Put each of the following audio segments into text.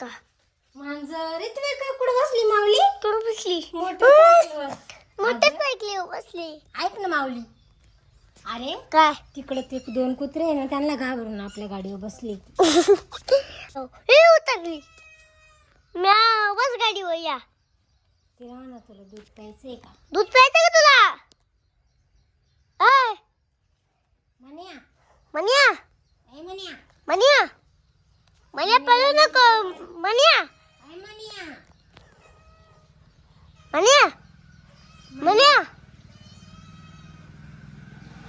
का? मांजर इथे काय कुठं बसली माऊली? कुठं बसली? मोटरसायकलवर. मोटरसायकली बसली. ऐक ना माऊली. अरे काय? तिकडे ते दोन कुत्रे आहे ना त्यांना घाबरून आपल्या गाडीवर बसली. हे उतरली. म्या बस गाडीवर या. म्हणा तुला दूध प्यायचंय का? दूध प्यायचं का तुला? म्हण्या मनिया. ऐ म्हण्या मनिया. मनिया पळू नको. मनिया. ऐ म्हण्या मनिया. मनिया.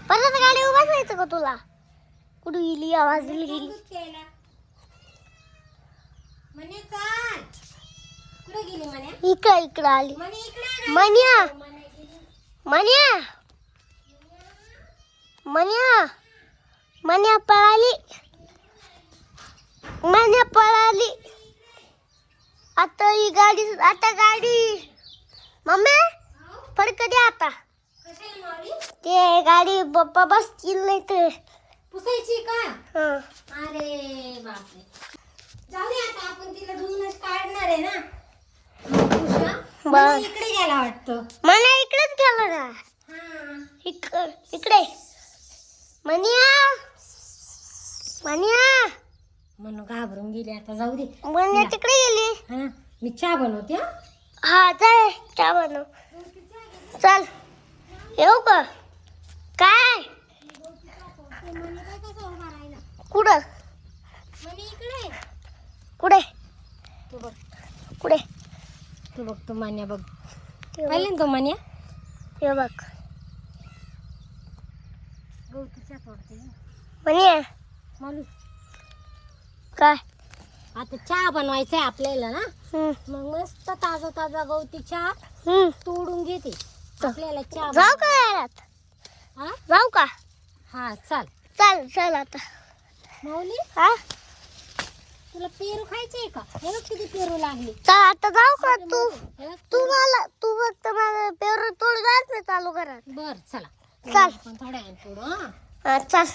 परत गाडीवर का तुला? कुठं गेली? आवाज दिली गेली. इकडं इकडं आली. म्हणे इकडे आहे ना. मनिया. मनिया. मनिया. मनिया पळाली मनिया पळाली आता ही गाडी आता गाडी. मम्मी फडक दे आता. ते गाडी पप्पा बसतील नाही तर. पुसायची का? हं. अरे बापरे. जाऊ दे आता आपण तिला धुवूनच काढणार आहे ना. बर. मला इकडे गेला वाटतं. मला इकडेच गेलं ना. हा. इक इकडे. मनिया. मनिया. म्हणून घाबरून गेली आता जाऊ दे. मनिया तिकडे गेली. हा. मी चहा बनवते हा. हा चल चहा बनव. चल. येऊ का? काय? कुठं? म्हणे कुठे? तू बघ कुठे? तू बघ तू मान्या बघ. ते बघ, पाहिलं ना तो मान्या? हे बघ. गवती चहा तोडते मनिया. मालू काय? आता चहा बनवायचा आहे आपल्याला ना हम्म, मग मस्त ताजा ताजा गवती चहा हम्म. तोडून घेते. आपल्याला चहा जाऊ का घरात? हा? जाऊ का? हा चाल. चल चल आता. माऊली? हा? तुला पेरू खायचे का? हे बघ किती पेरू लागले. चल आता जाऊ का तू? हे बघ, तू. मला तू फक्त मला पेवर तोड मी चालू घरात. बर चला. चाल. थोड्या वेळाने तोडू हा? हा, चल.